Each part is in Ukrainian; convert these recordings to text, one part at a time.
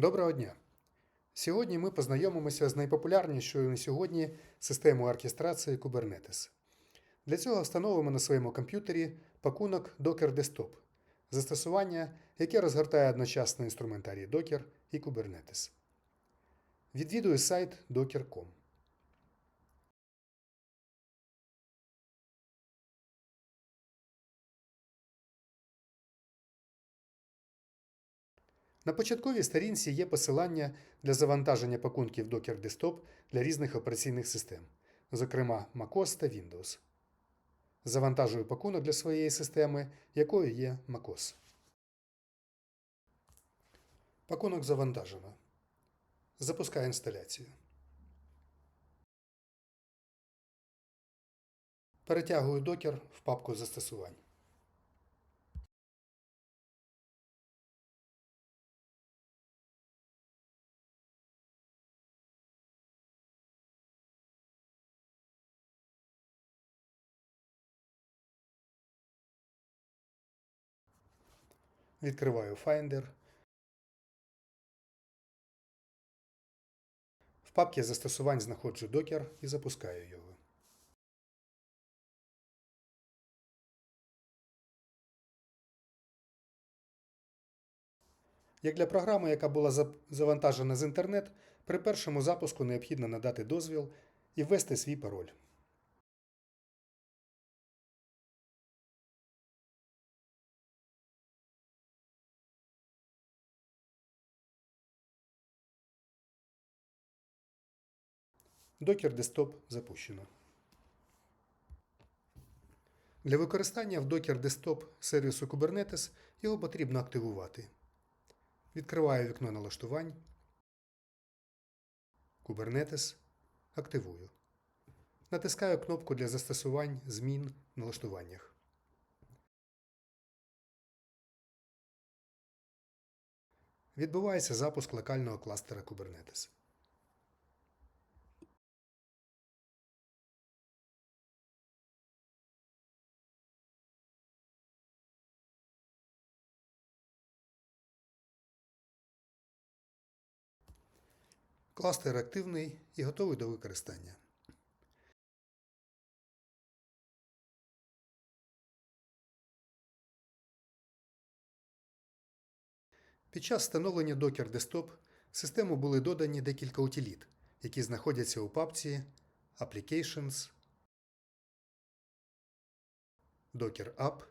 Доброго дня! Сьогодні ми познайомимося з найпопулярнішою на сьогодні системою оркестрації Kubernetes. Для цього встановимо на своєму комп'ютері пакунок Docker Desktop, застосування, яке розгортає одночасно інструментарій Docker і Kubernetes. Відвідую сайт docker.com. На початковій сторінці є посилання для завантаження пакунків Docker Desktop для різних операційних систем, зокрема MacOS та Windows. Завантажую пакунок для своєї системи, якою є MacOS. Пакунок завантажено. Запускаю інсталяцію. Перетягую Docker в папку застосувань. Відкриваю Finder. В папці застосувань знаходжу Docker і запускаю його. Як для програми, яка була завантажена з інтернет, при першому запуску необхідно надати дозвіл і ввести свій пароль. Docker Desktop запущено. Для використання в Docker Desktop сервісу Kubernetes його потрібно активувати. Відкриваю вікно налаштувань. Kubernetes. Активую. Натискаю кнопку для застосувань змін в налаштуваннях. Відбувається запуск локального кластера Kubernetes. Кластер активний і готовий до використання. Під час встановлення Docker Desktop в систему були додані декілька утиліт, які знаходяться у папці Applications, Docker App,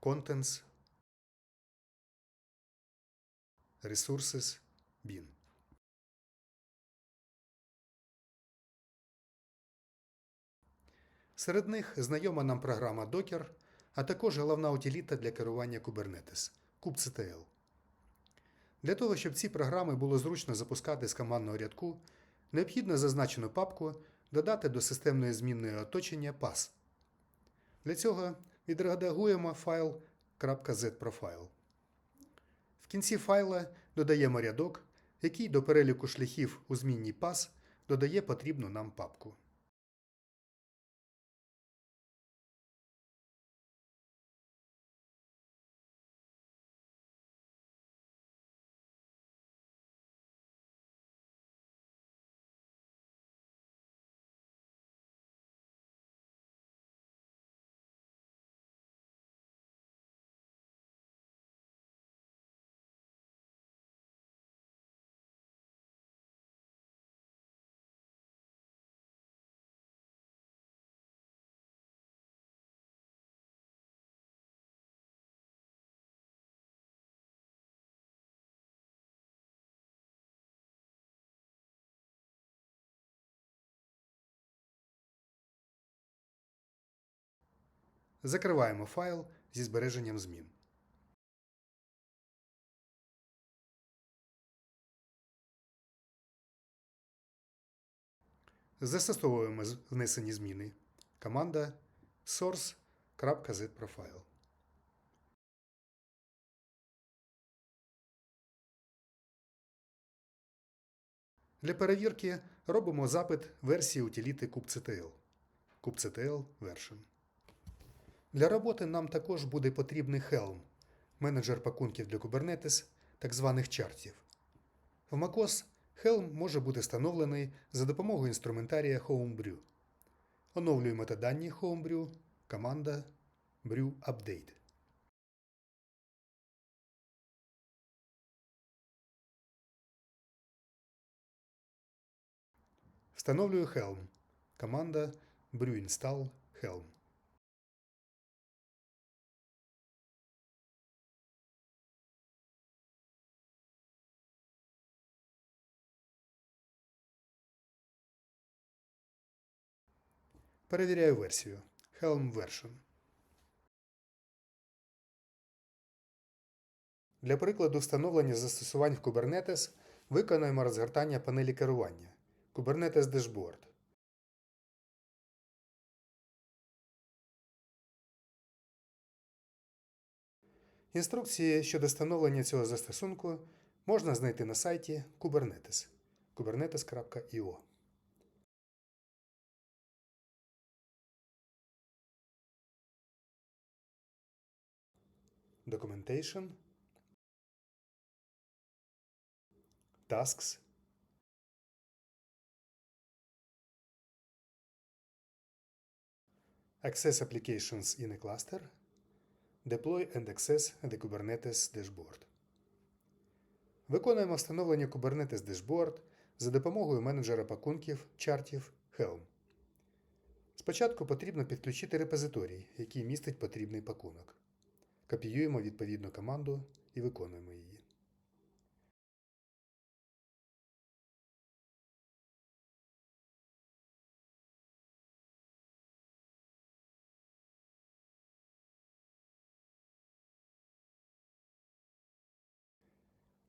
Contents, Resources, Bin. Серед них знайома нам програма Docker, а також головна утиліта для керування Kubernetes kubectl. Для того, щоб ці програми було зручно запускати з командного рядку, необхідно зазначену папку додати до системної змінної оточення PAS. Для цього відредагуємо файл .zprofile. Кінці файла додаємо рядок, який до переліку шляхів у змінній пас додає потрібну нам папку. Закриваємо файл зі збереженням змін. Застосовуємо внесені зміни. Команда source.zprofile. Для перевірки робимо запит версії утиліти kubectl. kubectl version. Для роботи нам також буде потрібний Helm менеджер пакунків для Kubernetes, так званих чартів. В macOS Helm може бути встановлений за допомогою інструментарія Homebrew. Оновлюю метадані Homebrew, команда brew update. Встановлюю Helm. Команда brew install Helm. Перевіряю версію. Helm Version. Для прикладу встановлення застосувань в Kubernetes виконаємо розгортання панелі керування Kubernetes Dashboard. Інструкції щодо встановлення цього застосунку можна знайти на сайті Kubernetes kubernetes.io. Documentation, Tasks, Access applications in a cluster, Deploy and access the Kubernetes dashboard. Виконуємо встановлення Kubernetes Dashboard за допомогою менеджера пакунків чартів Helm. Спочатку потрібно підключити репозиторій, який містить потрібний пакунок. Копіюємо відповідну команду і виконуємо її.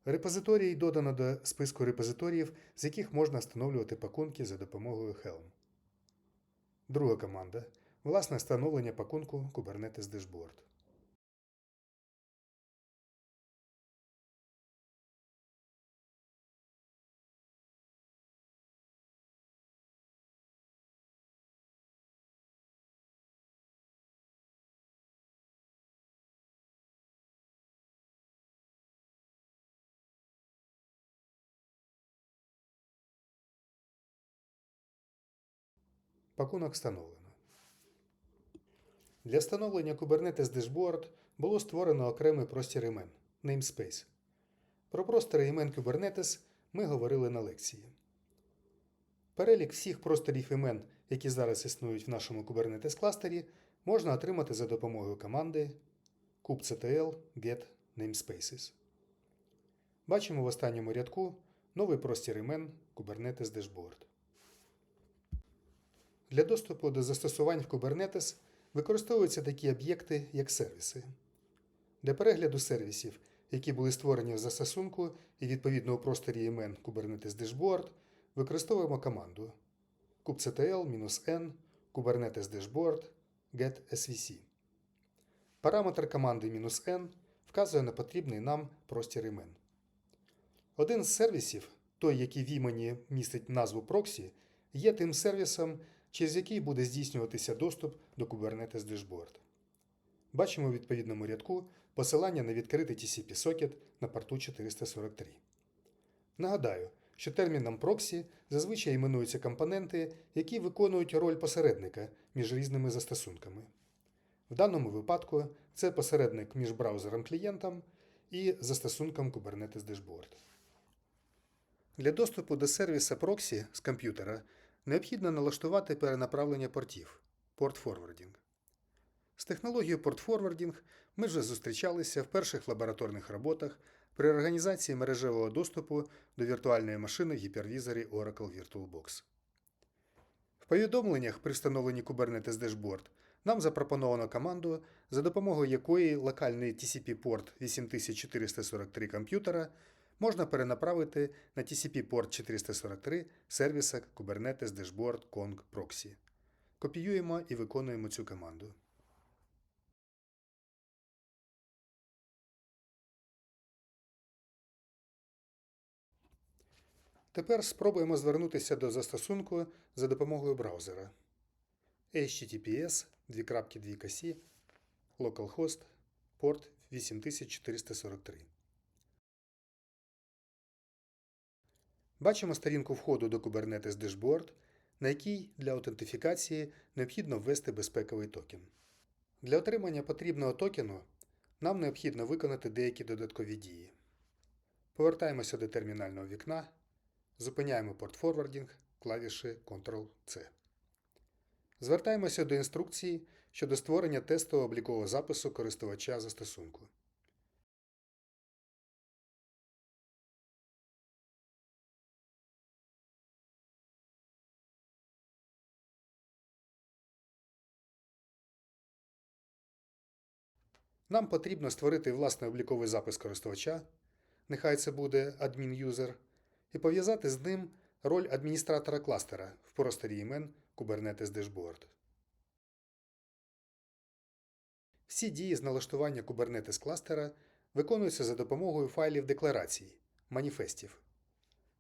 Репозиторій додано до списку репозиторіїв, з яких можна встановлювати пакунки за допомогою Helm. Друга команда власне встановлення пакунку Kubernetes Dashboard. Пакунок встановлено. Для встановлення Kubernetes Dashboard було створено окремий простір імен namespace. Про простори імен Kubernetes ми говорили на лекції. Перелік всіх просторів імен, які зараз існують в нашому Kubernetes кластері, можна отримати за допомогою команди kubectl get namespaces. Бачимо в останньому рядку новий простір імен Kubernetes Dashboard. Для доступу до застосувань в Kubernetes використовуються такі об'єкти, як сервіси. Для перегляду сервісів, які були створені в застосунку і відповідно у просторі імен Kubernetes Dashboard, використовуємо команду kubectl-n Kubernetes Dashboard get. Параметр команди "-n вказує на потрібний нам простір імен. Один з сервісів, той, який в імені містить назву проксі, є тим сервісом, через який буде здійснюватися доступ до Kubernetes Dashboard. Бачимо у відповідному рядку посилання на відкритий TCP-сокет на порту 443. Нагадаю, що терміном проксі зазвичай іменуються компоненти, які виконують роль посередника між різними застосунками. В даному випадку це посередник між браузером-клієнтом і застосунком Kubernetes Dashboard. Для доступу до сервіса проксі з комп'ютера необхідно налаштувати перенаправлення портів Forwarding. З технологією Forwarding ми вже зустрічалися в перших лабораторних роботах при організації мережевого доступу до віртуальної машини в гіпервізорі Oracle VirtualBox. В повідомленнях при встановленні Kubernetes Dashboard нам запропоновано команду, за допомогою якої локальний TCP-порт 8443 комп'ютера можна перенаправити на TCP-порт 443 сервіса Kubernetes Dashboard Kong Proxy. Копіюємо і виконуємо цю команду. Тепер спробуємо звернутися до застосунку за допомогою браузера. https 2.2 localhost port 8443. Бачимо сторінку входу до Kubernetes Dashboard, на якій для аутентифікації необхідно ввести безпековий токен. Для отримання потрібного токену нам необхідно виконати деякі додаткові дії. Повертаємося до термінального вікна, зупиняємо порт форвардінг клавіші Ctrl-C. Звертаємося до інструкції щодо створення тестового облікового запису користувача застосунку. Нам потрібно створити власний обліковий запис користувача, нехай це буде admin-user, і пов'язати з ним роль адміністратора кластера в просторі імен Kubernetes Dashboard. Всі дії з налаштування Kubernetes кластера виконуються за допомогою файлів декларацій, маніфестів.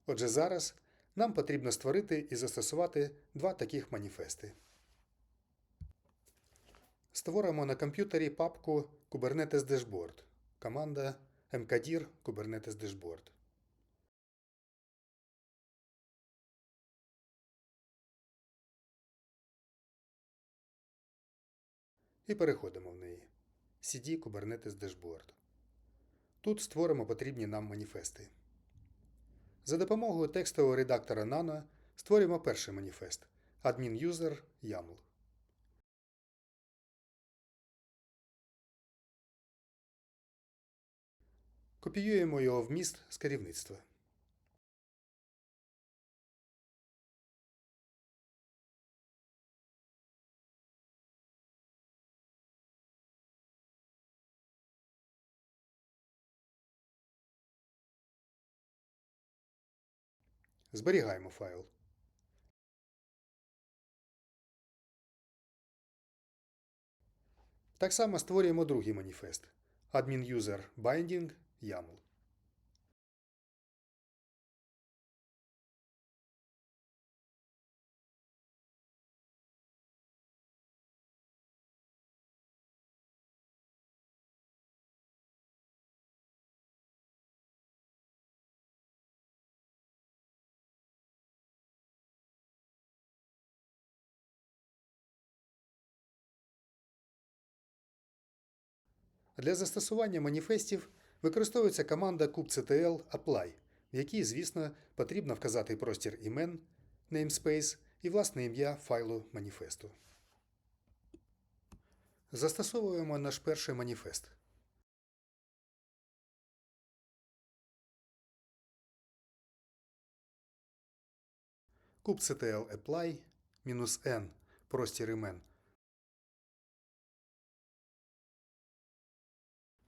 Отже, зараз нам потрібно створити і застосувати два таких маніфести. Створимо на комп'ютері папку Kubernetes Dashboard. Команда mkdir Kubernetes Dashboard. І переходимо в неї. CD Kubernetes Dashboard. Тут створимо потрібні нам маніфести. За допомогою текстового редактора Nano створюємо перший маніфест Admin User YAML. Копіюємо його вміст з керівництва. Зберігаємо файл. Так само створюємо другий маніфест Admin User Binding YAML. Для застосування маніфестів використовується команда kubectl apply, в якій, звісно, потрібно вказати простір імен namespace і власне ім'я файлу маніфесту. Застосовуємо наш перший маніфест. kubectl apply -n простір імен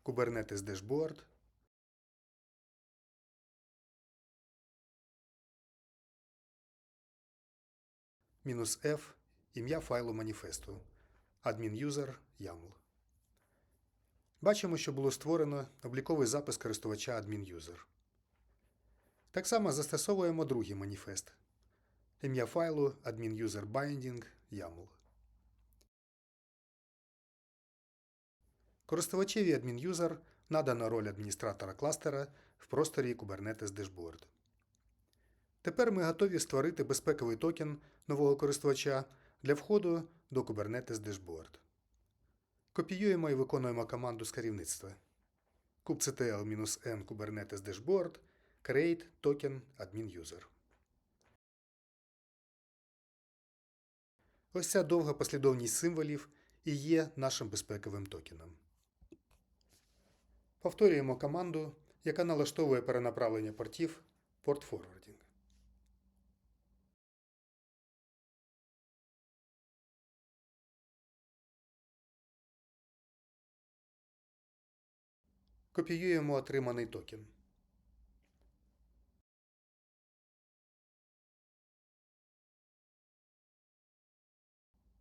Kubernetes Dashboard. Мінус F ім'я файлу маніфесту. Admin-user YAML. Бачимо, що було створено обліковий запис користувача admin-user. Так само застосовуємо другий маніфест. Ім'я файлу admin-user binding YAML. Користувачеві admin-user надано роль адміністратора кластера в просторі Kubernetes Dashboard. Тепер ми готові створити безпековий токен нового користувача для входу до Kubernetes Dashboard. Копіюємо і виконуємо команду з керівництва kubectl-n Kubernetes Dashboard create token admin user. Ось ця довга послідовність символів і є нашим безпековим токеном. Повторюємо команду, яка налаштовує перенаправлення портів порт forwarding. Копіюємо отриманий токен.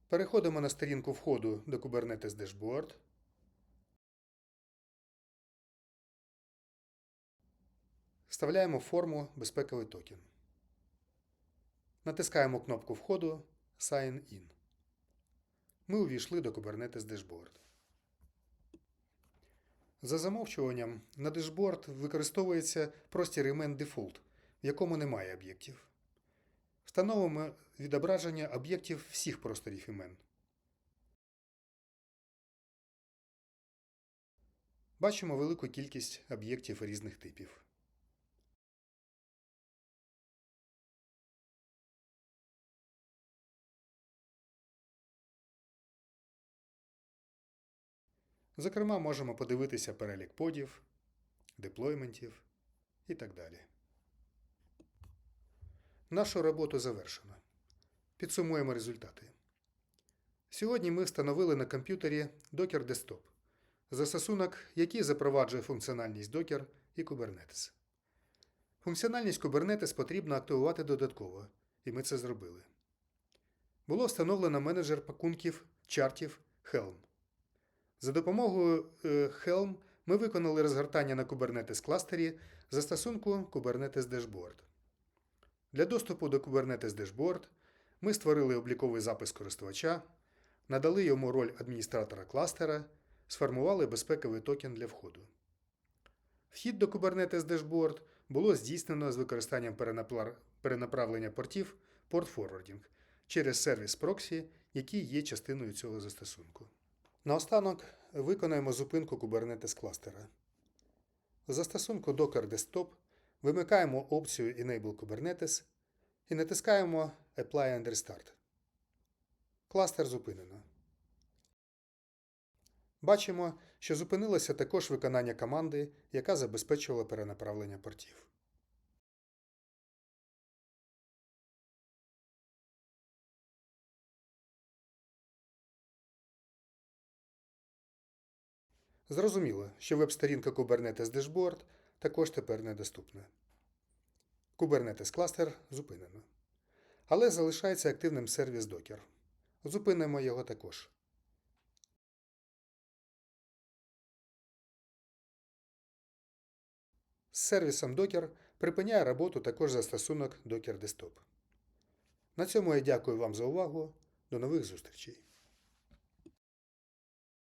Переходимо на сторінку входу до Kubernetes Dashboard. Вставляємо форму безпековий токен. Натискаємо кнопку входу Sign In. Ми увійшли до Kubernetes Dashboard. За замовчуванням на дешборд використовується простір імен Default, в якому немає об'єктів. Встановимо відображення об'єктів всіх просторів імен. Бачимо велику кількість об'єктів різних типів. Зокрема, можемо подивитися перелік подів, деплойментів і так далі. Нашу роботу завершено. Підсумуємо результати. Сьогодні ми встановили на комп'ютері Docker Desktop, застосунок, який запроваджує функціональність Docker і Kubernetes. Функціональність Kubernetes потрібно активувати додатково, і ми це зробили. Було встановлено менеджер пакунків чартів Helm. За допомогою е, Helm ми виконали розгортання на Kubernetes кластері застосунку Kubernetes Dashboard. Для доступу до Kubernetes Dashboard ми створили обліковий запис користувача, надали йому роль адміністратора кластера, сформували безпековий токен для входу. Вхід до Kubernetes Dashboard було здійснено з використанням перенаправлення портів Port Forwarding через сервіс Proxy, який є частиною цього застосунку. Наостанок виконаємо зупинку Kubernetes кластера. Застосунку Docker Desktop вимикаємо опцію Enable Kubernetes і натискаємо Apply and Restart. Кластер зупинено. Бачимо, що зупинилося також виконання команди, яка забезпечувала перенаправлення портів. Зрозуміло, що веб-сторінка Kubernetes Dashboard також тепер недоступна. Kubernetes кластер зупинено. Але залишається активним сервіс Docker. Зупинимо його також. З сервісом Docker припиняє роботу також застосунок Docker Desktop. На цьому я дякую вам за увагу. До нових зустрічей!